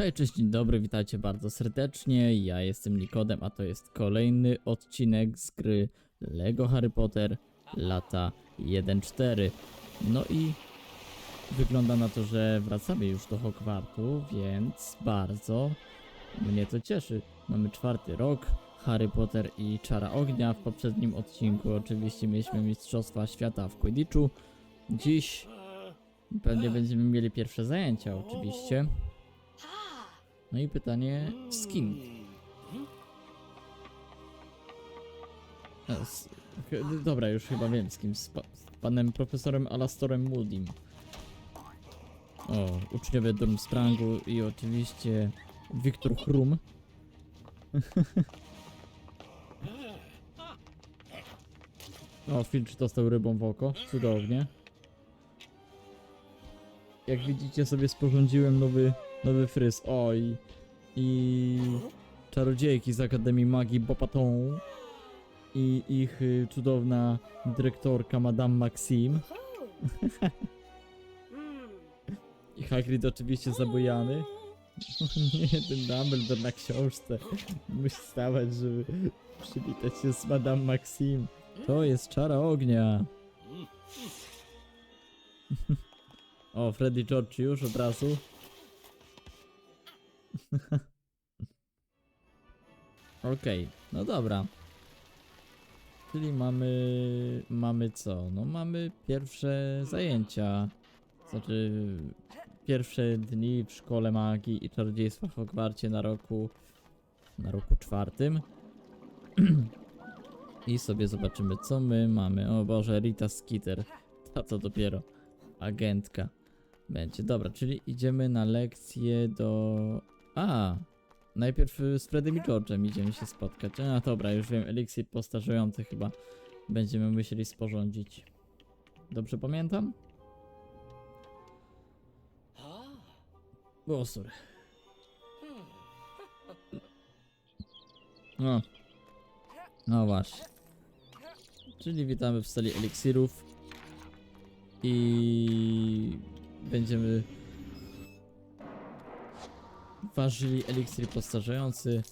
Hej, cześć, dzień dobry, witajcie bardzo serdecznie. Ja jestem Nikodem, a to jest kolejny odcinek z gry Lego Harry Potter lata 1.4. No i wygląda na to, że wracamy już do Hogwartu, więc bardzo mnie to cieszy. Mamy czwarty rok, Harry Potter i Czara Ognia. W poprzednim odcinku oczywiście mieliśmy Mistrzostwa Świata w Quidditchu. Dziś pewnie będziemy mieli pierwsze zajęcia oczywiście. No i pytanie, z kim? Z, dobra, już chyba wiem z kim. Z, pa, z panem profesorem Alastorem Moodim. O, uczniowie Durmstrangu i oczywiście Wiktor Chrum. o, Filcz dostał rybą w oko. Cudownie. Jak widzicie sobie sporządziłem nowy, nowy fryz. O i, czarodziejki z Akademii Magii Bopaton i ich y, cudowna dyrektorka Madame Maxime i Hagrid oczywiście zabojany. Nie, ten Dumbledore na książce musi stawać, żeby przywitać się z Madame Maxime. To jest czara ognia. O, Freddy George już od razu. Okej, no dobra. Czyli mamy... mamy co? No mamy pierwsze zajęcia. Znaczy... Pierwsze dni w Szkole Magii i Czarodziejstwa w Hogwarcie na roku... na roku czwartym. I sobie zobaczymy co my mamy. O Boże, Rita Skeeter. Ta to dopiero agentka będzie. Dobra, czyli idziemy na lekcję do... A! Najpierw y, z Fredem i George'em idziemy się spotkać. A dobra, już wiem, eliksir postarzejący chyba będziemy musieli sporządzić. Dobrze pamiętam? O, sorry. No. No właśnie. Czyli witamy w sali eliksirów. I będziemy ważyli eliksir postarzejący.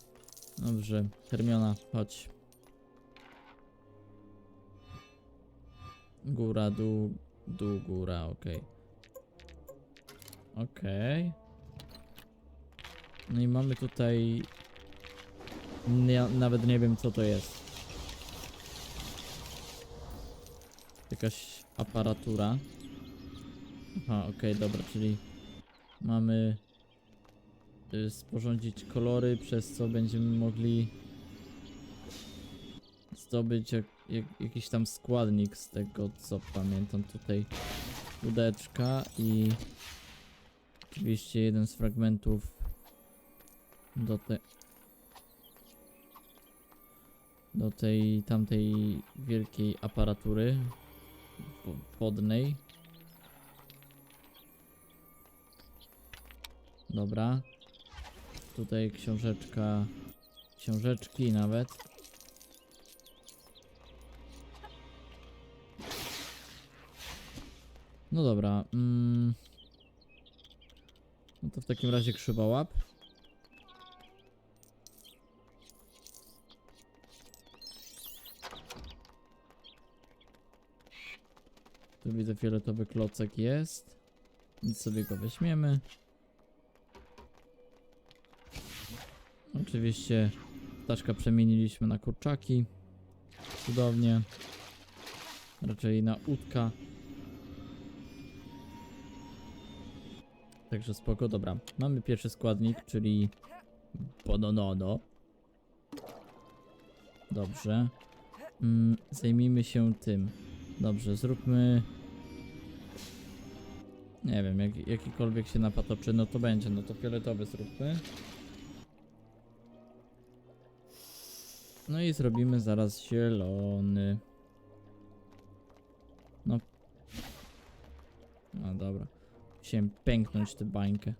Dobrze, Hermiona, chodź. Góra, dół, dół, góra, okej. Okej. No i mamy tutaj... Ja nawet nie wiem co to jest. Jakaś aparatura. Aha, okej, dobra, czyli mamy sporządzić kolory, przez co będziemy mogli zdobyć jak, jak, jakiś tam składnik z tego co pamiętam tutaj łódeczka i oczywiście jeden z fragmentów do te do tej tamtej wielkiej aparatury wo- wodnej Dobra. Tutaj książeczka. Książeczki nawet. No dobra. Mm. No to w takim razie krzywa łap. Tu widzę fioletowy klocek jest. Więc sobie go weźmiemy. Oczywiście ptaszka przemieniliśmy na kurczaki. Cudownie. Raczej na łódka. Także spoko, dobra. Mamy pierwszy składnik, czyli bononono. Dobrze. Mm, zajmijmy się tym. Dobrze, zróbmy... Nie wiem, jak, jakikolwiek się napatoczy, no to będzie, no to fioletowy zróbmy. No i zrobimy zaraz zielony. No. No dobra. Musiałem pęknąć tę bańkę.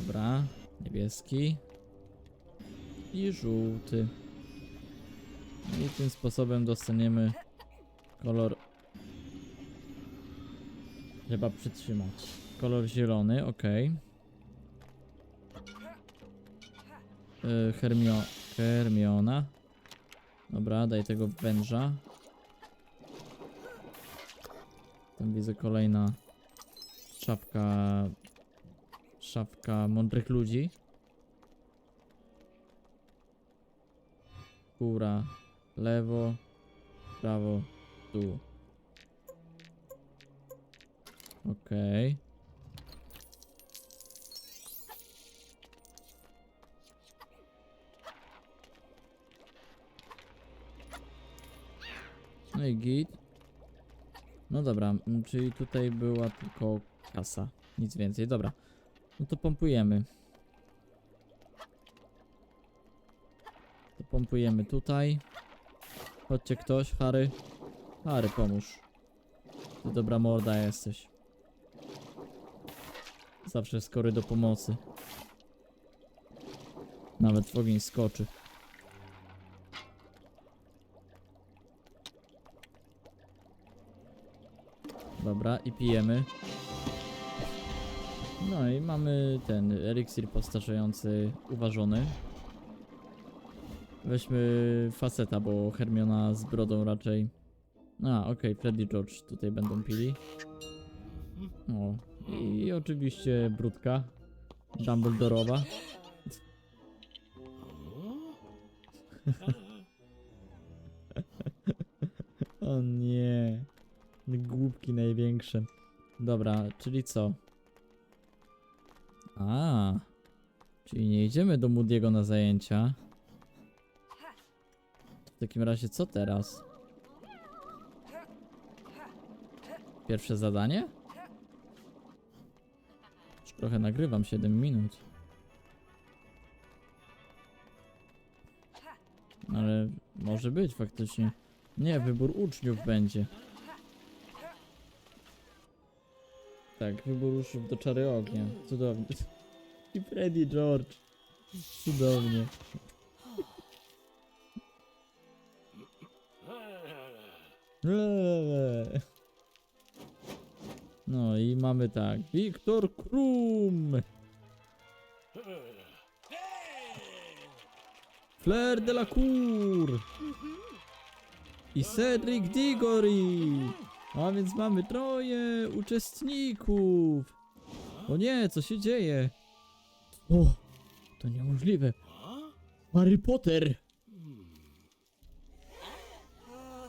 Dobra. Niebieski. I żółty. I tym sposobem dostaniemy kolor. Trzeba przytrzymać. Kolor zielony, okej. Y, Hermio... Hermiona. Dobra, daj tego węża. Tam widzę kolejna szafka... Szafka mądrych ludzi. Góra, lewo, prawo, dół. Okej. No i git. No dobra, mm, czyli tutaj była tylko kasa. Nic więcej, dobra. No to pompujemy. To pompujemy tutaj. Chodźcie ktoś, Harry. Harry, pomóż. Ty dobra morda jesteś. Zawsze skory do pomocy. Nawet w ogień skoczy. Dobra, i pijemy. No i mamy ten eliksir postarzający uważony. Weźmy faceta, bo Hermiona z brodą raczej. A, okej, Freddy i George tutaj będą pili. O, i oczywiście brudka. Dumbledorowa. o nie. Głupki największe. Dobra, czyli co? A, czyli nie idziemy do Moody'ego na zajęcia. W takim razie co teraz? Pierwsze zadanie? Już trochę nagrywam, 7 minut. Ale może być faktycznie. Nie, wybór uczniów będzie. Tak, wybór uczniów do czary ognia. Cudownie. I Freddy George. Cudownie. No i mamy tak. Wiktor Krum. Flair de la Cour. I Cedric Diggory. A więc mamy troje uczestników. O nie, co się dzieje? O, to niemożliwe. Harry Potter.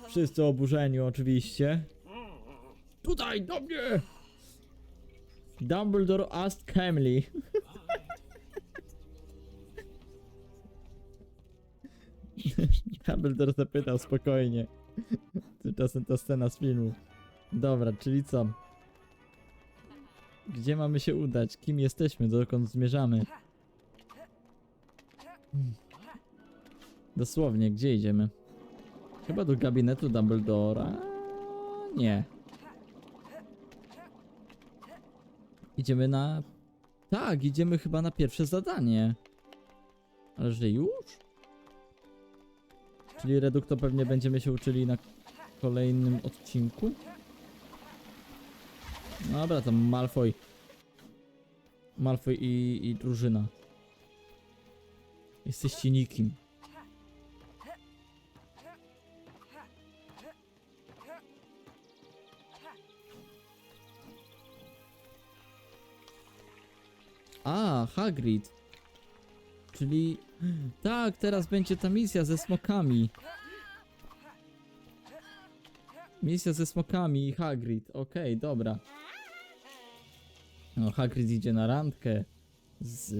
Wszyscy oburzeni oczywiście. Tutaj, do mnie! Dumbledore asked Camley. Dumbledore zapytał spokojnie. Tymczasem to scena z filmu. Dobra, czyli co? Gdzie mamy się udać? Kim jesteśmy? Dokąd zmierzamy? Dosłownie, gdzie idziemy? Chyba do gabinetu Dumbledora. Nie. Idziemy na. Tak, idziemy chyba na pierwsze zadanie. Ale że już? Czyli redukto pewnie będziemy się uczyli na kolejnym odcinku. Dobra, to Malfoy. Malfoy i, i drużyna. Jesteście nikim. A, Hagrid. Czyli... Tak, teraz będzie ta misja ze smokami. Misja ze smokami i Hagrid. Okej, dobra. No, Hagrid idzie na randkę z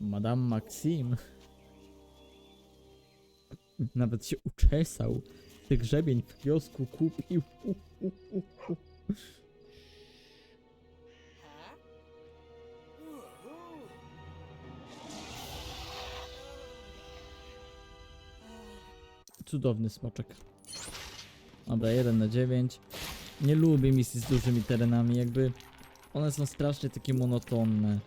Madame Maxim. Nawet się uczesał. Ty grzebień w kiosku kupił. Cudowny smoczek. Dobra, 1 na 9. Nie lubię misji z dużymi terenami, jakby one są strasznie takie monotonne.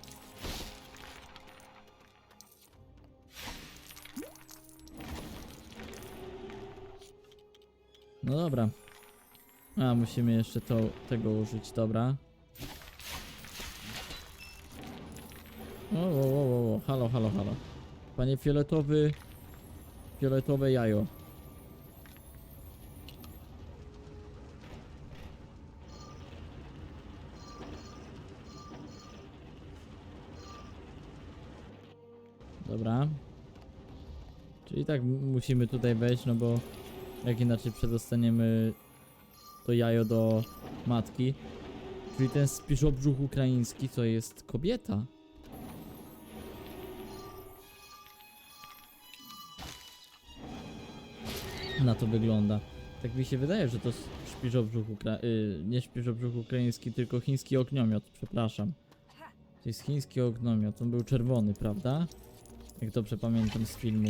No dobra. A, musimy jeszcze to, tego użyć, dobra. O, o, o, o, o, halo, halo, halo. Panie fioletowy... Fioletowe jajo. Czyli tak musimy tutaj wejść, no bo jak inaczej przedostaniemy to jajo do matki. Czyli ten spiżobrzuch ukraiński to jest kobieta. Na to wygląda. Tak mi się wydaje, że to śpiżobrzuch ukra... Y, nie śpiżobrzuch ukraiński, tylko chiński ogniomiot, przepraszam. To jest chiński ogniomiot, on był czerwony, prawda? Jak dobrze pamiętam z filmu.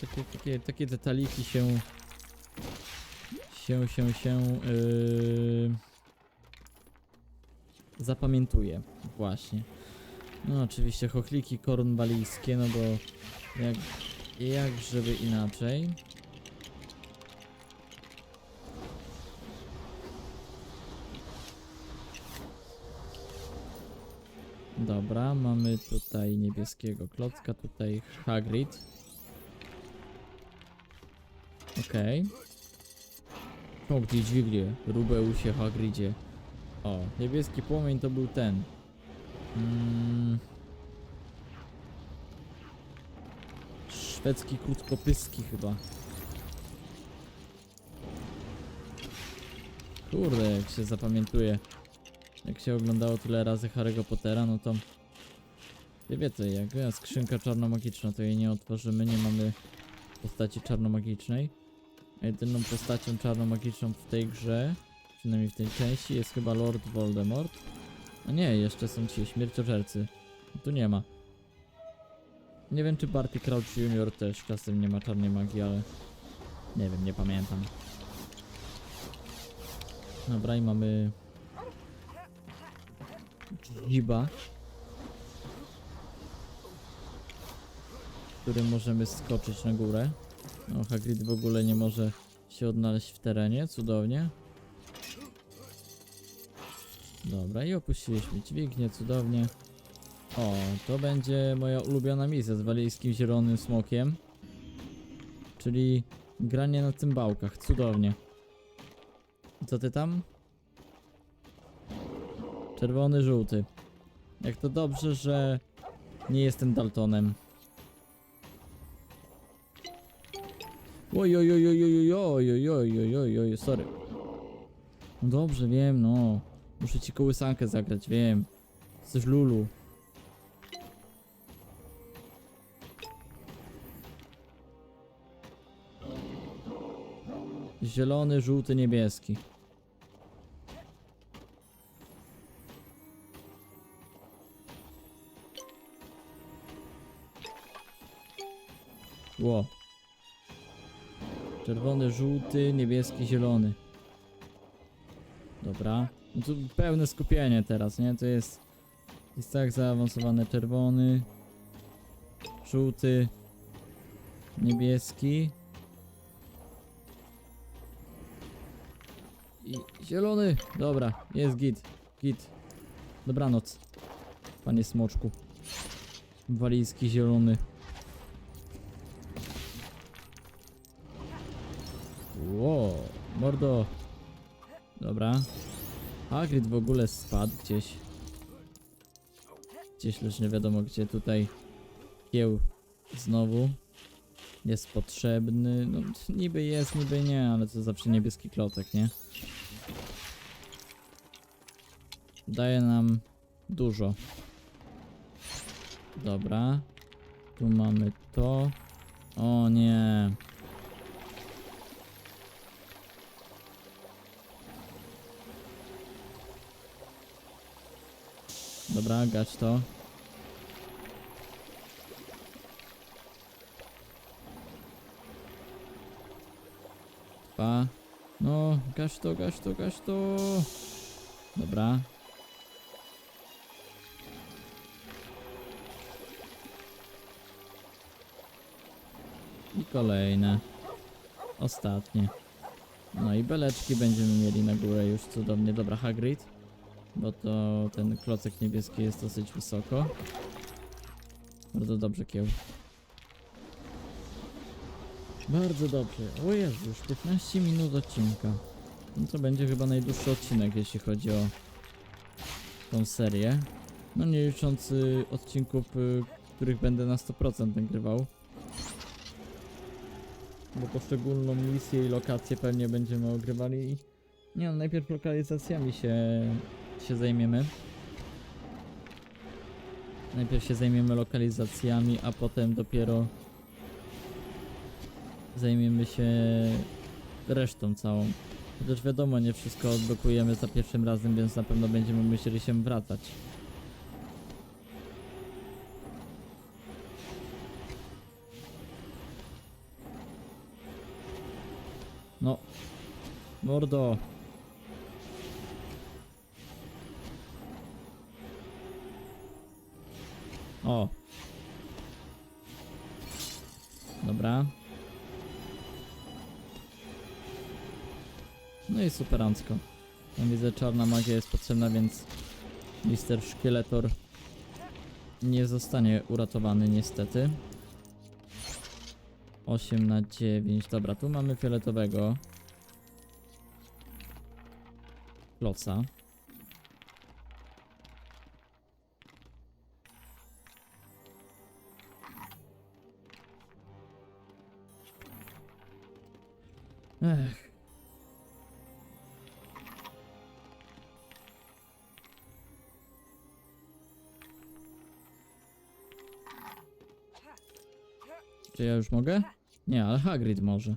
Takie, takie, takie detaliki się... się, się, się... Yy, zapamiętuje, właśnie. No oczywiście chochliki kornwalijskie, no bo jak, jak żeby inaczej. Dobra, mamy tutaj niebieskiego klocka, tutaj Hagrid. Okej. Okay. O, gdzie dźwignie? Rubeusie Hagridzie. O, niebieski płomień to był ten. Mm. Szwedzki krótkopyski chyba. Kurde, jak się zapamiętuje. Jak się oglądało tyle razy Harry'ego Pottera, no to... Wie wiecie, jak ja, skrzynka czarnomagiczna, to jej nie otworzymy, nie mamy postaci czarnomagicznej. A jedyną postacią czarnomagiczną w tej grze, przynajmniej w tej części, jest chyba Lord Voldemort. A nie, jeszcze są ci śmierciożercy. Tu nie ma. Nie wiem, czy Barty Crouch Jr. też czasem nie ma czarnej magii, ale... Nie wiem, nie pamiętam. Dobra, i mamy... Giba. Którym możemy skoczyć na górę. No, Hagrid w ogóle nie może się odnaleźć w terenie, cudownie. Dobra, i opuściliśmy dźwignię, cudownie. O, to będzie moja ulubiona misja z walijskim zielonym smokiem. Czyli granie na cymbałkach, cudownie. Co ty tam? Czerwony, żółty. Jak to dobrze, że nie jestem Daltonem. Oj, oj, oj, oj, oj, oj, oj, oj, oj, oj, sorry. No dobrze, wiem, no. Muszę ci kołysankę zagrać, wiem. Jesteś Lulu. Zielony, żółty, niebieski. Ło. Czerwony, żółty, niebieski, zielony. Dobra. No tu pełne skupienie teraz, nie? To jest... Jest tak zaawansowany czerwony, żółty, niebieski i zielony. Dobra, jest git, git. Dobranoc, panie smoczku. Walijski zielony. Mordo. Dobra. Hagrid w ogóle spadł gdzieś. Gdzieś lecz nie wiadomo gdzie tutaj. Kieł znowu. Jest potrzebny. No niby jest, niby nie, ale to zawsze niebieski klotek, nie? Daje nam dużo. Dobra. Tu mamy to. O nie. Dobra, gać to. Pa. No, gaś to, gaś to, gaś to. Dobra. I kolejne. Ostatnie. No i beleczki będziemy mieli na górę już cudownie. Dobra, Hagrid. Bo to ten klocek niebieski jest dosyć wysoko. Bardzo dobrze kieł. Bardzo dobrze. O Jezu, już 15 minut odcinka. No to będzie chyba najdłuższy odcinek, jeśli chodzi o tą serię. No nie licząc odcinków, y, których będę na 100% nagrywał. Bo poszczególną misję i lokację pewnie będziemy ogrywali. Nie no, najpierw lokalizacjami się, się zajmiemy. Najpierw się zajmiemy lokalizacjami, a potem dopiero zajmiemy się resztą całą. Chociaż wiadomo, nie wszystko odblokujemy za pierwszym razem, więc na pewno będziemy musieli się wracać. No. Mordo. O. Dobra. No i superancko. Tam widzę czarna magia jest potrzebna, więc Mister Szkieletor nie zostanie uratowany niestety. 8 na 9. Dobra, tu mamy fioletowego. Kloca. Ech. Czy ja już mogę? Nie, ale Hagrid może.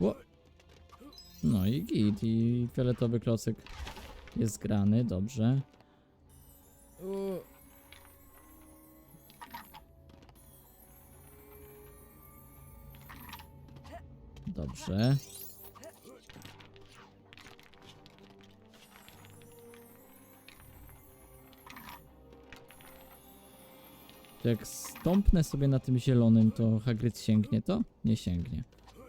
Ło. No i git, i fioletowy klocek jest grany, dobrze. Dobrze. Jak stąpnę sobie na tym zielonym, to Hagrid sięgnie to? Nie sięgnie.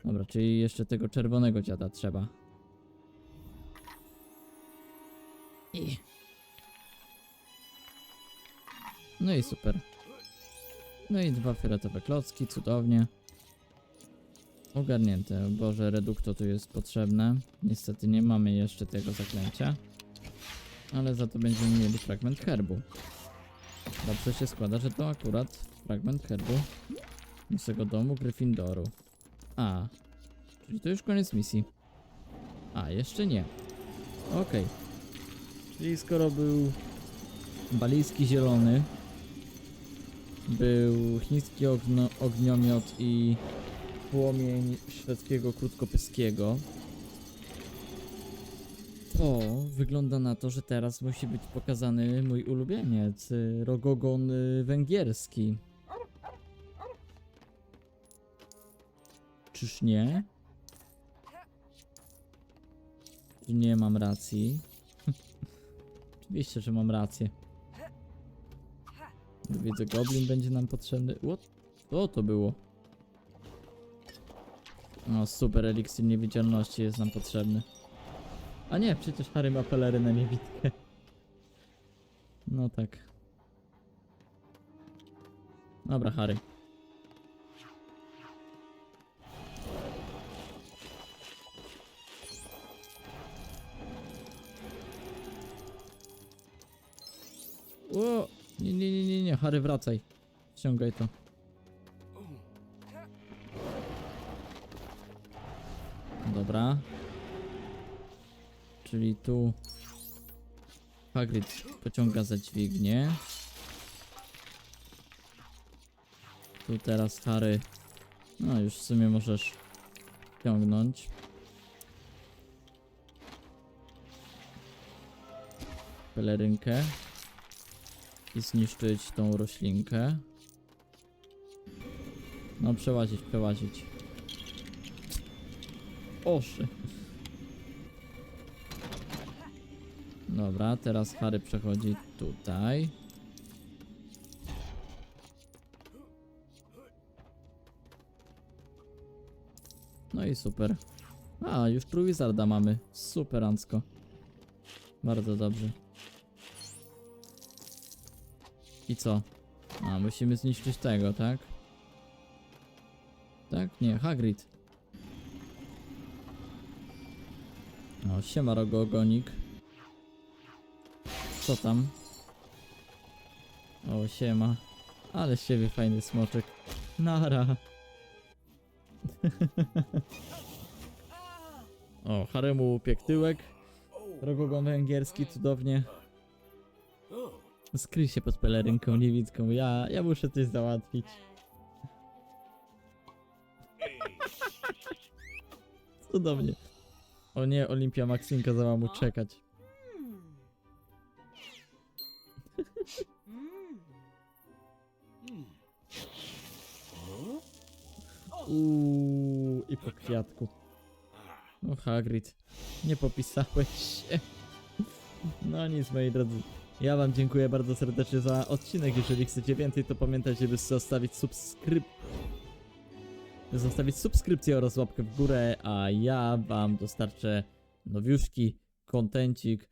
Dobra, czyli jeszcze tego czerwonego dziada trzeba. I. No i super. No i dwa fioletowe klocki, cudownie. Ogarnięte. Boże, redukto tu jest potrzebne. Niestety nie mamy jeszcze tego zaklęcia. Ale za to będziemy mieli fragment herbu. Dobrze się składa, że to akurat fragment herbu naszego domu Gryffindoru. A, czyli to już koniec misji. A, jeszcze nie. Okej. Czyli skoro był balijski zielony, był chiński ogniomiot i płomień szwedzkiego krótkopyskiego, to wygląda na to, że teraz musi być pokazany mój ulubieniec, y, rogogon y, węgierski. Czyż nie? Nie mam racji? Oczywiście, że mam rację. Widzę, goblin będzie nam potrzebny. What? Co to było? O, super eliksir niewidzialności jest nam potrzebny. A nie, przecież Harry ma pelerynę niewidkę. No tak. Dobra, Harry. O! Nie, nie, nie, nie, nie, Harry wracaj. Ściągaj to. Dobra. Czyli tu Hagrid pociąga za dźwignię. Tu teraz Harry. No już w sumie możesz ciągnąć. Pelerynkę. I zniszczyć tą roślinkę. No przełazić, przełazić. Oszy. Dobra, teraz Harry przechodzi tutaj. No i super. A, już Truwizarda mamy. Superancko. Bardzo dobrze. I co? A, musimy zniszczyć tego, tak? Tak? Nie, Hagrid. O, siema rogogonik. Co tam? O, siema. Ale z siebie fajny smoczek. Nara. o, Haremu upiekł tyłek. Rogogon węgierski, cudownie. Skryj się pod pelerynką niewidką. Ja, ja muszę coś załatwić. Cudownie. O nie, Olimpia Maxinka za mu czekać. Uuu, i po kwiatku. O Hagrid, nie popisałeś się. No nic, moi drodzy. Ja wam dziękuję bardzo serdecznie za odcinek. Jeżeli chcecie więcej, to pamiętajcie, by zostawić subskryp... Zostawić subskrypcję oraz łapkę w górę, a ja wam dostarczę nowiuszki, kontencik